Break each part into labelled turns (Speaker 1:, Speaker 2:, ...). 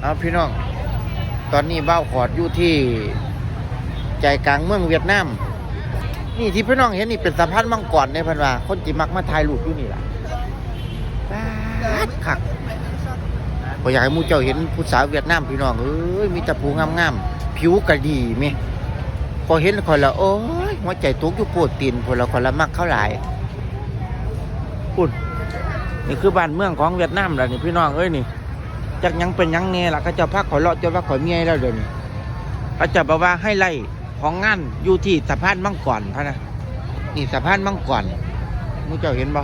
Speaker 1: เอาพี่น้อง ตอนนี้เบ้าขอดอยู่ที่ใจกลางเมืองเวียดนาม นี่ที่พี่น้องเห็นนี่เป็นสะพานมังกรในพันว่า คนจิมักมาถ่ายรูปอยู่นี่ล่ะคักพออยากให้มูเจ้าเห็นผู้สาวเวียดนามพี่น้องเอ้ยมีแตะผูงามๆผิวก็ดีไหมพอเห็นคนละโอ้ยหัวใจตุกอยู่ปวดตีนคนละคนละมักเข้าหลายปุ่นนี่คือบ้านเมืองของเวียดนามแล้วนี่พี่น้องเอ้ยนี่ จักยังเป็นยังเนี่ล่ะเขาเจะพักขอเลาะเจะพักขอเมียแล้วเดี๋ยวนี้เขาจะบอกว่าให้ไล่ของงานอยู่ที่สะพานมังกรพะนะนี่สะพานมังกรมูเจ้าเห็นบ่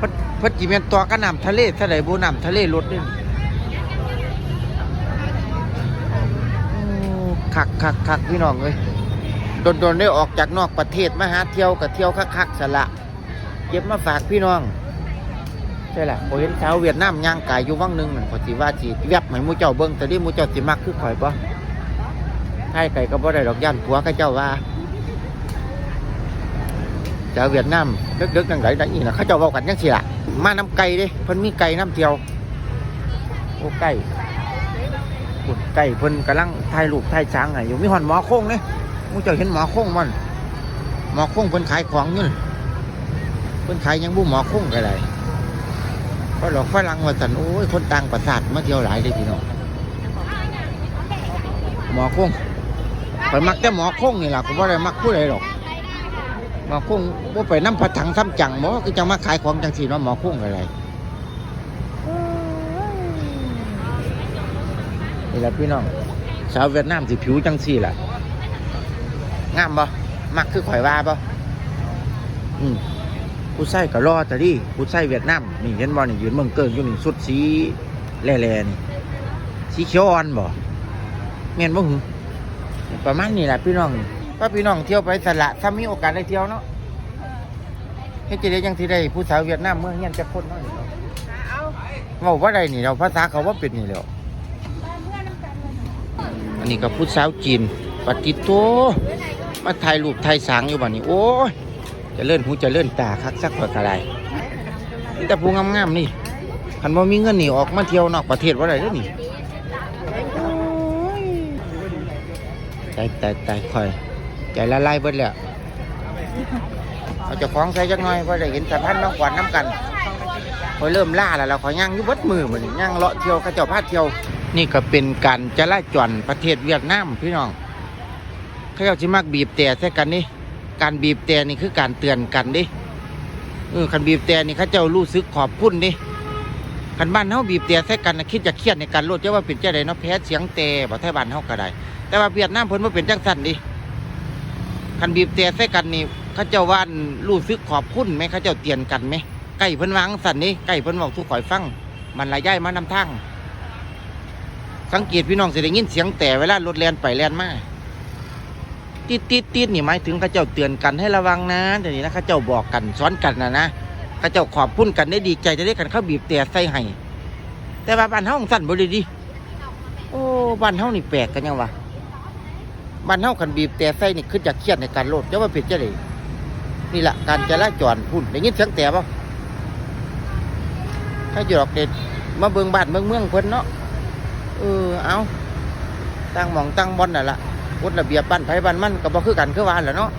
Speaker 1: พัดพัดจีเมนตัวก็นำทะเลทะเลบูน้ำทะเลลดนี่โอ้คักคักคักพี่น้องเอ้ยโดนโดนได้ออกจากนอกประเทศมาหาเที่ยวกับเที่ยวคักคักสละเก็บมาฝากพี่น้อง ช่แหละผมเห็นชาวเวียดนามย่างกายอยู่วังหนึ่งนั่นพอสิว่าสิแวบให้หมูเจ้าเบิ้งแต่นี่มูเจ้าสิมักคือข่อยปะใช่ไก่ก็บ่ได้ดอกย่านผัวเขาเจ้าว่าชาวเวียดนามดึกๆนั่งไหนได้อีนะเขาเจ้าเว้ากันยังสิล่ะมาน้ำไก่ด้เพิ่นมีไก่น้ำเที่ยวโอ้ไก่ปุ่นไก่เพิ่นกำลังถ่ายรูปถ่ายช้างไงอยู่มีหอนหมอโค้งเนี่ยมูเจ้าเห็นหมอโค้งมันหมอโค้งเพิ่นขายของนี่เพิ่นขายยังบุหมอโค้งก็ได้ ก็หลอกฝรั่งว่าสันโอ้ยคนต่างประเทศมาเที่ยวหลายเลยพี่น้องหมอคงไปมักแต่หมอคงนี่แหละผมว่าอะไรมักผู้ใดหรอกหมอคงว่าไปน้ำผัดถังซ้ำจังหมอคือจังมาขายของจังสีเนาะหมอคงอะไรนี่แหละพี่น้องชาวเวียดนามสิผิวจังสีแหละงามบ่มักคือข่อยว่าบ่อืม ผู้ใส่ก็รอแต่ดิผู้ใส่เวียดนามนี่เห็นบ่นี่ยืนเมืองเกิงอยู่นี่สุดสีแหล่ๆนี่สีเขียวอ่อนบ่แม่นบ่หึประมาณนี้แหละพี่น้องถ้าพี่น้องเที่ยวไปสละถ้ามีโอกาสได้เที่ยวเนาะเฮ็ดจะได้จังที่ได้ผู้สาวเวียดนามเมื่อเฮียนจะพ้นเนาะเนาว้าว่าใดนี่เราภาษาเขาว่าเป็นนี่แล้วอันนี้ก็ผู้สาวจีนปฏิโตมาถ่ายรูปถ่ายสางอยู่บัดนี้ โอ้ย จะเลื่อนหูจะเลื่อนตาคักสักกว่ากระไรนี่แต่ผู้งามๆนี่คันว่ามีเงินหนีออกมาเที่ยวนอกประเทศว่าไรเด้อนี่ใจใจใจคอยใจละลายเบิดแล้วเอาจะคล้าของใส่จักหน่อยเพราะได้เห็นสะพานน้องกวาดน้ำกันพอเริ่มล่าแล้วเราขอย่างอยู่เบดมือมันย่างเลาะเที่ยวข้าเจ้าพาเที่ยว นี่ก็เป็นการจราจรประเทศเวียดนามพี่น้องเขาเจ้าจิมักบีบแต่ใส่กันนี่ การบีบแต่นี่คือการเตือนกันดิเออคันบีบแต่นี่เขาเจ้ารู้สึกขอบคุณดิคันบ้านเฮาบีบแต่ใส่กันคิดจะเครียดในการลดจะว่าเป็นเจ้าใดเนาะแพ้เสียงแต่บ่ไทยบ้านเฮาก็ได้ แต่ว่าเวียดนามเพิ่นบ่เป็นจังซั่นดิคันบีบแต่ใส่กันนี่เขาเจ้าว่านรู้สึกขอบคุณไหมเขาเจ้าเตือนกันไหมใกล้เพิ่นวางสั่นนี่ใกล้เพิ่นบอกทุกข่อยฟัง มันละย้ายมานำทางสังเกตพี่น้องสิได้ยินเสียงแต่เวลารถแล่นไปแล่นมา ติดติดติดนี่หมายถึงข้าเจ้าเตือนกันให้ระวังนะเดี๋ยวนี้นะข้าเจ้าบอกกันสอนกันนะนะข้าเจ้าขอบพุ่นกันได้ดีใจจะได้กันเข้าบีบแต่ใส่ให้แต่ว่าบ้านเฮาสั่นบ่ได้ดีโอ้บ้านเฮานี่แปลกกันยังวะบ้านเฮาคันบีบแต่ใส่นี่คือจะเครียดในการโลดจะว่าเป็นจะได้นี่แหละการจราจรพุ่นได้ยินเสียงแต่บ่ถ้าอยู่ดอกเด็ดมาเบิ่งบ้านเบิ่งเมืองเพิ่นเนาะเออเอาตั้งหมองตั้งบอนน่ะล่ะ กฎระเบียบบ้านไผบ้านมันก็บ่คือกันคือว่าแหละเนาะ